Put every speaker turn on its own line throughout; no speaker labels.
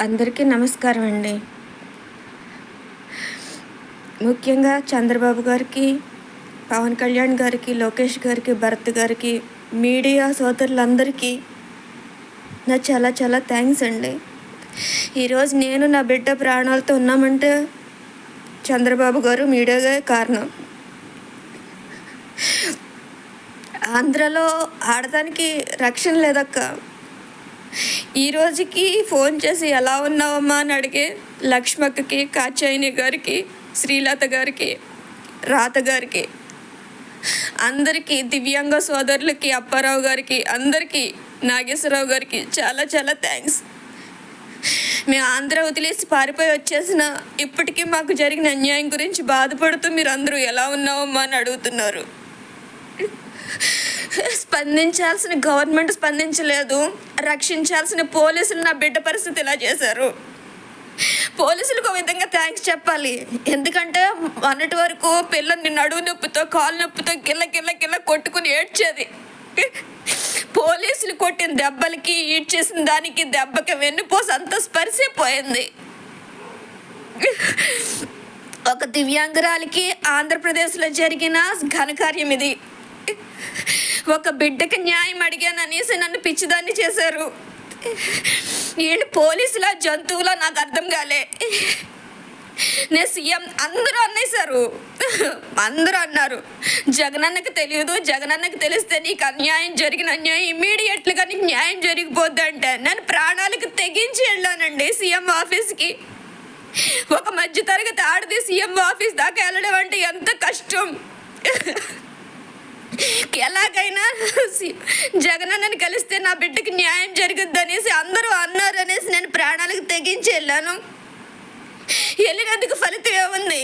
అందరికీ నమస్కారం అండి. ముఖ్యంగా చంద్రబాబు గారికి పవన్ కళ్యాణ్ గారికి లోకేష్ గారికి భరత్ గారికి మీడియా సోదరులందరికీ నా చాలా చాలా థ్యాంక్స్ అండి. ఈరోజు నేను నా బిడ్డ ప్రాణాలతో ఉన్నామంటే చంద్రబాబు గారు మీడియాగా కారణం. ఆంధ్రలో ఆడదానికి రక్షణ లేదక్క. ఈ రోజుకి ఫోన్ చేసి ఎలా ఉన్నావమ్మా? అని అడిగే లక్ష్మక్కకి కాచాయిని గారికి శ్రీలత గారికి రాత గారికి అందరికీ దివ్యాంగ సోదరులకి అప్పారావు గారికి అందరికీ నాగేశ్వరరావు గారికి చాలా చాలా థ్యాంక్స్. మేము ఆంధ్ర వదిలేసి పారిపోయి వచ్చేసిన ఇప్పటికీ మాకు జరిగిన అన్యాయం గురించి బాధపడుతూ మీరు అందరూ ఎలా ఉన్నావమ్మా అని అడుగుతున్నారు. స్పందించాల్సిన గవర్నమెంట్ స్పందించలేదు. రక్షించాల్సిన పోలీసులు నా బిడ్డ పరిస్థితి ఇలా చేశారు. పోలీసులకు ఒక విధంగా థ్యాంక్స్ చెప్పాలి. ఎందుకంటే మొన్నటి వరకు పిల్లల్ని నడువు నొప్పితో కాలు నొప్పితో గిల్ల గిల్ల గిల్ల కొట్టుకుని ఏడ్చేది. పోలీసులు కొట్టిన దెబ్బలకి ఈడ్చేసిన దానికి దెబ్బకి వెన్నుపోసి అంత స్పర్శిపోయింది ఒక దివ్యాంగురాలికి ఆంధ్రప్రదేశ్లో జరిగిన ఘనకార్యం ఇది. ఒక బిడ్డకి న్యాయం అడిగాను అనేసి నన్ను పిచ్చిదాన్ని చేశారు. వీళ్ళు పోలీసుల జంతువుల నాకు అర్థం కాలే. నేను సీఎం అందరూ అన్నేశారు అందరూ అన్నారు. జగనన్నకు తెలియదు జగనన్నకు తెలిస్తే నీకు అన్యాయం జరిగిన అన్యాయం ఇమీడియట్లుగా నీకు న్యాయం జరిగిపోద్ది అంటే నేను ప్రాణాలకు తెగించి వెళ్ళానండి సీఎం ఆఫీస్కి. ఒక మధ్య తరగతి ఆడది సీఎం ఆఫీస్ దాకా వెళ్ళడం అంటే ఎంత కష్టం. ఎలాగైనా జగనన్నని కలిస్తే నా బిడ్డకి న్యాయం జరుగుద్ది అనేసి అందరూ అన్నారు అనేసి నేను ప్రాణాలకు తెగించి వెళ్ళాను. వెళ్ళినందుకు ఫలితం ఏముంది?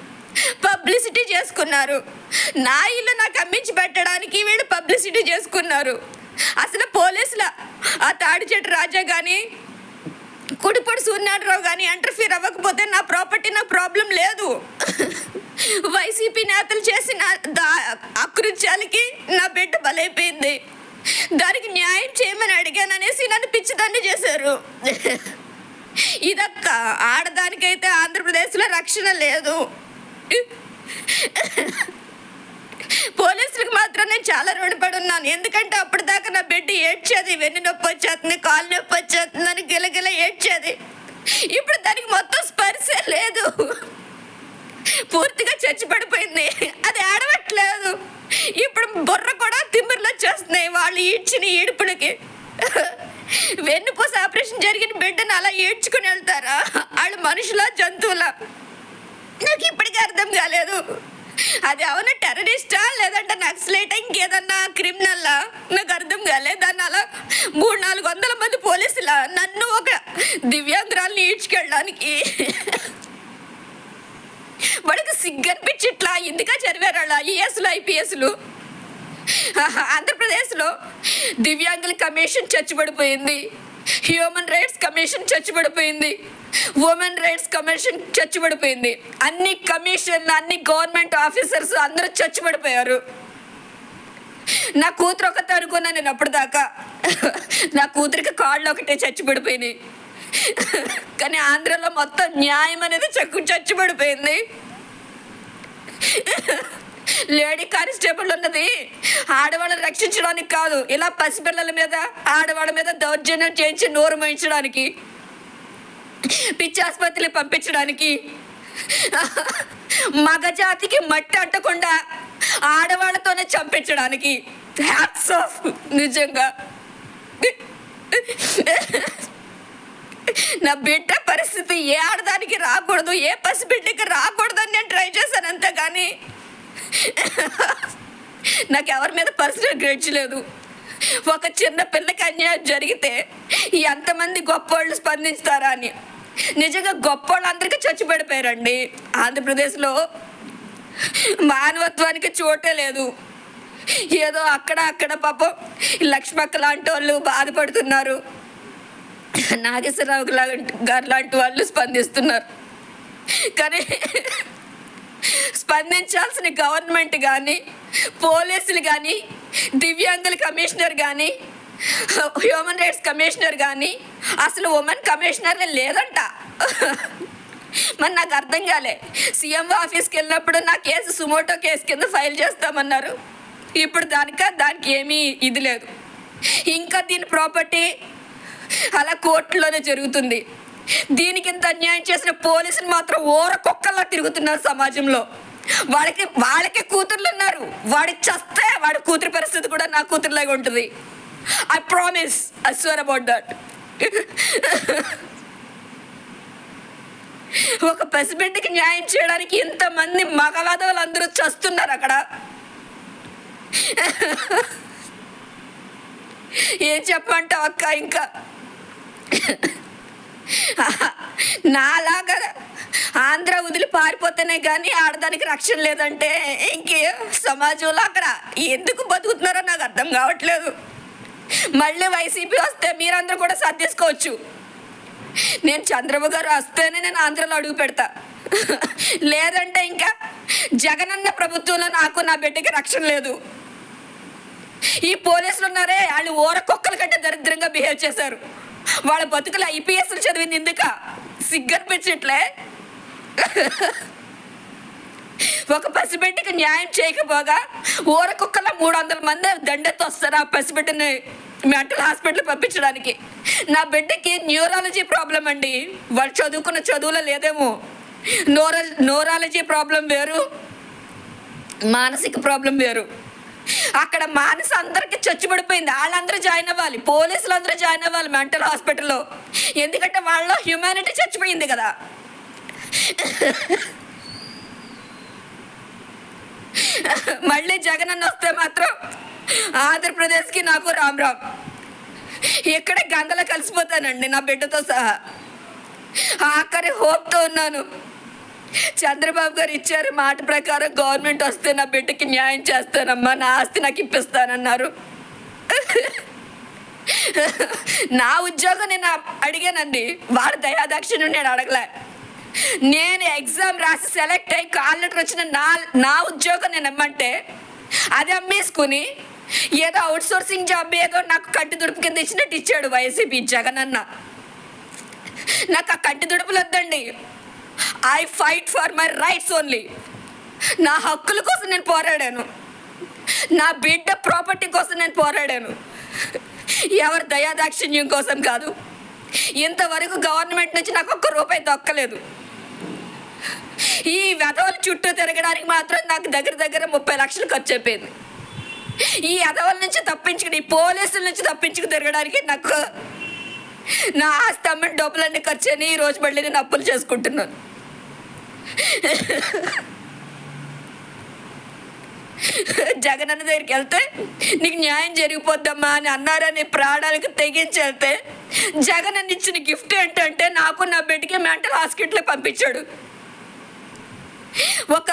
పబ్లిసిటీ చేసుకున్నారు. నా ఇల్లు నాకు అమ్మించి పెట్టడానికి వీళ్ళు పబ్లిసిటీ చేసుకున్నారు. అసలు పోలీసుల ఆ తాడి చెట్టు రాజా కానీ కుడిపొడి సూర్యనారాయణరావు కానీ ఇంటర్ఫీర్ అవ్వకపోతే నా ప్రాపర్టీ నా ప్రాబ్లం లేదు. వైసీపీ నేతలు చేసిన అకృత్యాలకి నా బిడ్డ బలైపోయింది. దానికి న్యాయం చేయమని అడిగాను అనేసి నన్ను పిచ్చిదాన్ని చేశారు. ఇదక్క ఆడదానికైతే ఆంధ్రప్రదేశ్లో రక్షణ లేదు. పోలీసులకు మాత్రం నేను చాలా రుణపడి ఉన్నాను ఎందుకంటే అప్పటిదాకా నా బిడ్డ ఏడ్చేది వెన్ను నొప్పి వచ్చేస్తుంది కాలు నొప్పి వచ్చేస్తుంది అని గిలగిల ఏడ్చేది. ఇప్పుడు దానికి మొత్తం స్పర్శ లేదు. పూర్తిగా చచ్చి పడిపోయింది అది ఆడవట్లేదు ఇప్పుడు బుర్ర కూడా తిమ్మిరిలో వచ్చేస్తున్నాయి వాళ్ళు ఈడ్చిన ఈడుపులకి. వెన్నుపూస ఆపరేషన్ జరిగిన బిడ్డను అలా ఏడ్చుకుని వెళ్తారా? వాళ్ళు మనుషుల జంతువుల. నాకు ఇప్పటికీ అర్థం కాలేదు. అది అవును టెర్రరిస్టా లేదంటే నక్సలైటా? ఇంకేదన్నా క్రిమినల్లా నాకు అర్థం కాలేదు. దాన్ని అలా మూడు నాలుగు వందల మంది పోలీసుల నన్ను ఒక దివ్యాంగురాల్ని ఈడ్చుకెళ్ళడానికి. వాడికి సిగ్గనిపించి ఇట్లా ఎందుకా చదివారు అలా? ఈఎస్లు ఐపీఎస్లు? ఆంధ్రప్రదేశ్లో దివ్యాంగుల కమిషన్ చచ్చుబడిపోయింది హ్యూమన్ రైట్స్ కమిషన్ చచ్చిపడిపోయింది. ఉమెన్ రైట్స్ కమిషన్ చచ్చిపడిపోయింది. అన్ని కమిషన్ అన్ని గవర్నమెంట్ ఆఫీసర్స్ అందరూ చచ్చిపడిపోయారు. నా కూతురు ఒకతే అనుకున్నా నేను అప్పటిదాకా. నా కూతురికి కాళ్ళు ఒకటే చచ్చిపడిపోయినాయి. కానీ ఆంధ్రలో మొత్తం న్యాయం అనేది చక్కు చచ్చిపడిపోయింది. లేడీ కానిస్టేబుల్ ఉన్నది. ఆడవాళ్ళని రక్షించడానికి కాదు ఇలా పసిపిల్లల మీద ఆడవాళ్ళ మీద దౌర్జన్యం చేయించి నోరు మోయించడానికి పిచ్చి ఆసుపత్రికి పంపించడానికి మగజాతికి మట్టి అంటకుండా ఆడవాళ్ళతోనే చంపించడానికి. హ్యాట్స్ ఆఫ్ నిజంగా. నా బిడ్డ పరిస్థితి ఏ ఆడదానికి రాకూడదు ఏ పసి బిడ్డకి రాకూడదు అని నేను ట్రై చేశాను అంతే కానీ నాకు ఎవరి మీద పర్సనల్ గ్రేడ్స్ లేదు. ఒక చిన్న పిల్లకి అన్యాయం జరిగితే ఎంతమంది గొప్పోళ్ళు స్పందిస్తారా అని. నిజంగా గొప్పోళ్ళు అందరికీ చచ్చిపడిపోయారండి. ఆంధ్రప్రదేశ్లో మానవత్వానికి చోటే లేదు. ఏదో అక్కడ అక్కడ పాపం లక్ష్మక్క లాంటి వాళ్ళు బాధపడుతున్నారు. నాగేశ్వరరావు లాంటి గారు లాంటి వాళ్ళు స్పందిస్తున్నారు. కానీ స్పందించాల్సిన గవర్నమెంట్ కానీ పోలీసులు కానీ దివ్యాంగుల కమిషనర్ కానీ హ్యూమన్ రైట్స్ కమిషనర్ కానీ అసలు ఉమెన్ కమిషనర్ లేదంట. మరి నాకు అర్థం కాలే. సీఎం ఆఫీస్కి వెళ్ళినప్పుడు నా కేసు సుమోటో కేసు కింద ఫైల్ చేస్తామన్నారు. ఇప్పుడు దానిక దానికి ఏమీ ఇది లేదు. ఇంకా దీని ప్రాపర్టీ అలా కోర్టులోనే జరుగుతుంది. దీనికి ఇంత అన్యాయం చేసిన పోలీసులు మాత్రం ఓర కుక్కల్లా తిరుగుతున్నారు సమాజంలో. వాళ్ళకి వాళ్ళకి కూతుర్లు ఉన్నారు. వాడికి చస్తే వాడి కూతురు పరిస్థితి కూడా నా కూతురులాగా ఉంటుంది. I promise I swear about that ఒక పసిబిడ్డకి న్యాయం చేయడానికి ఇంతమంది మగవాదవులు అందరూ చస్తున్నారు అక్కడ. ఏం చెప్పమంటావు అక్క ఇంకా? నాలాగా ఆంధ్ర వదిలి పారిపోతేనే కానీ ఆడదానికి రక్షణ లేదంటే ఇంకే సమాజంలో అక్కడ ఎందుకు బతుకుతున్నారో నాకు అర్థం కావట్లేదు. మళ్ళీ వైసీపీ వస్తే మీరందరూ కూడా సర్దేసుకోవచ్చు నేను చంద్రబాబు గారు వస్తేనే నేను ఆంధ్రలో అడుగు పెడతా. లేదంటే ఇంకా జగనన్న ప్రభుత్వంలో నాకు నా బిడ్డకి రక్షణ లేదు. ఈ పోలీసులు ఉన్నారే వాళ్ళు ఊర కుక్కల కంటే దరిద్రంగా బిహేవ్ చేశారు. వాళ్ళ బతుకులు ఐపీఎస్లు చదివింది ఎందుక? సిగ్గనిపించట్లే ఒక పసిబిడ్డకి న్యాయం చేయకపోగా ఊర కుక్కల మూడు వందల మంది దండెత్తి వస్తారు ఆ పసిబిడ్డని మెంటల్ హాస్పిటల్ పంపించడానికి? నా బిడ్డకి న్యూరాలజీ ప్రాబ్లం అండి. వాళ్ళు చదువుకున్న చదువులో లేదేమో. నోర నోరాలజీ ప్రాబ్లం వేరు. మానసిక ప్రాబ్లం వేరు. అక్కడ మానస అందరికి చచ్చిపడిపోయింది వాళ్ళందరూ జాయిన్ అవ్వాలి. పోలీసులు అందరూ జాయిన్ అవ్వాలి మెంటల్ హాస్పిటల్లో. ఎందుకంటే వాళ్ళ హ్యుమానిటీ చచ్చిపోయింది కదా. మళ్ళీ జగన్ అన్న వస్తే మాత్రం ఆంధ్రప్రదేశ్కి నాకు రామ్ రామ్. ఇక్కడే గంగలో కలిసిపోతానండి నా బిడ్డతో సహా. ఆఖరి హోప్తో ఉన్నాను. చంద్రబాబు గారు ఇచ్చారు మాట ప్రకారం గవర్నమెంట్ వస్తే నా బిడ్డకి న్యాయం చేస్తానమ్మా నా ఆస్తి నాకు ఇప్పిస్తానన్నారు. నా ఉద్యోగం నేను అడిగానండి వాడు దయాదాక్షిణ్యం నేను అడగలే. నేను ఎగ్జామ్ రాసి సెలెక్ట్ అయ్యి కాల్ లెటర్ వచ్చిన నా నా ఉద్యోగం నేను ఇమ్మంటే అది అమ్మేసుకుని ఏదో అవుట్ సోర్సింగ్ జాబ్ ఏదో నాకు కంటి దుడుపు కింద ఇచ్చినట్టు ఇచ్చాడు వైసీపీ జగన్ అన్న నాకు ఆ కంటి దుడుపులు వద్దండి. I fight for my rights only నా హక్కుల కోసం నేను పోరాడాను. నా బిడ్డ ప్రాపర్టీ కోసం నేను పోరాడాను. ఎవరి దయాదాక్షిణ్యం కోసం కాదు. ఇంతవరకు గవర్నమెంట్ నుంచి నాకు ఒక్క రూపాయి దొక్కలేదు. ఈ వెధవల చుట్టూ తిరగడానికి మాత్రం నాకు దగ్గర దగ్గర ముప్పై లక్షలు ఖర్చు అయిపోయింది. ఈ వెధవల నుంచి తప్పించుకుని ఈ పోలీసుల నుంచి తప్పించుకు తిరగడానికి నాకు నా ఆస్తి డబ్బులన్నీ ఖర్చు అని ఈ రోజు మళ్ళీ నేను అప్పులు చేసుకుంటున్నాను. జగన్ అన్న దగ్గరికి వెళ్తే నీకు న్యాయం జరిగిపోద్దమ్మా అని అన్నారని ప్రాణాలకు తెగించి వెళ్తే జగన్ అన్న ఇచ్చిన గిఫ్ట్ ఏంటంటే నాకు నా బిడ్డకి మెంటల్ హాస్పిటల్ పంపించాడు. ఒక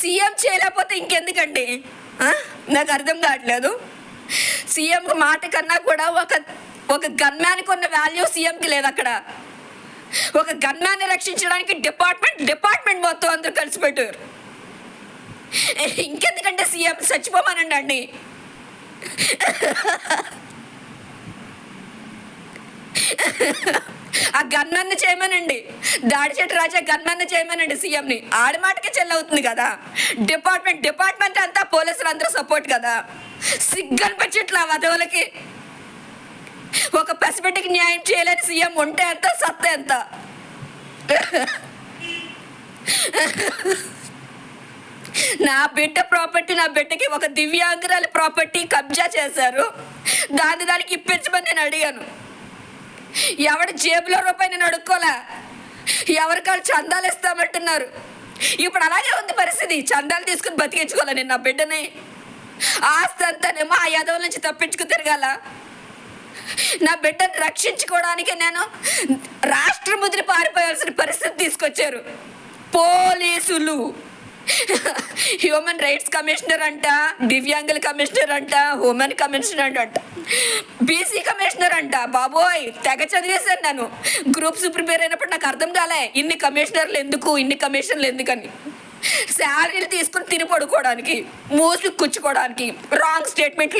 సీఎం చేయలేకపోతే ఇంకెందుకండి? నాకు అర్థం కావట్లేదు. సీఎం మాట కన్నా కూడా ఒక ఒక గన్మ్యాన్కి ఉన్న వాల్యూ సీఎంకి లేదు అక్కడ. ఒక గన్మ్యాన్ని రక్షించడానికి డిపార్ట్మెంట్ డిపార్ట్మెంట్ మొత్తం అందరూ కలిసి పెట్టారు. ఇంకెందుకంటే సీఎం చచ్చిపోమానండి అండి ఆ గన్మెన్ చేయమనండి దాడిచెట్టు రాజా గన్మెన్ చేయమనండి సీఎంని. ఆడమాటకి చెల్లవుతుంది కదా. డిపార్ట్మెంట్ డిపార్ట్మెంట్ అంతా పోలీసులు అందరూ సపోర్ట్ కదా. సిగ్గనిపించట్లా వధవులకి. ఒక పసిబిడ్డకి న్యాయం చేయలేని సీఎం ఉంటే ఎంత సత్త ఎంత? నా బిడ్డ ప్రాపర్టీ నా బిడ్డకి ఒక దివ్యాంగురాలి ప్రాపర్టీ కబ్జా చేశారు. దాన్ని దానికి ఇప్పించమని నేను అడిగాను. ఎవడి జేబులో రూపాయి నేను అడుక్కోలే. ఎవరికాలు చందాలు ఇస్తామంటున్నారు. ఇప్పుడు అలాగే ఉంది పరిస్థితి. చందాలు తీసుకుని బతికించుకోవాలి నేను నా బిడ్డని. ఆస్తి అంతానేమో ఆ యాదవుల నుంచి తప్పించుకు తిరగాల. నా బిడ్డను రక్షించుకోవడానికి నేను రాష్ట్రం ముదిరి పారిపోయాల్సిన పరిస్థితి తీసుకొచ్చారు. పోలీసులు. హ్యూమన్ రైట్స్ కమిషనర్ అంట దివ్యాంగుల కమిషనర్ అంట ఉమెన్ కమిషనర్ అంట బీసీ కమిషనర్ అంట. బాబోయ్ తెగ చదివేశాను నేను. గ్రూప్స్ ప్రిపేర్ అయినప్పుడు నాకు అర్థం కాలే ఇన్ని కమిషనర్లు ఎందుకు ఇన్ని కమిషన్లు ఎందుకని. శాలరీలు తీసుకుని తిని పడుకోవడానికి మూసి కూర్చుకోవడానికి రాంగ్ స్టేట్మెంట్లు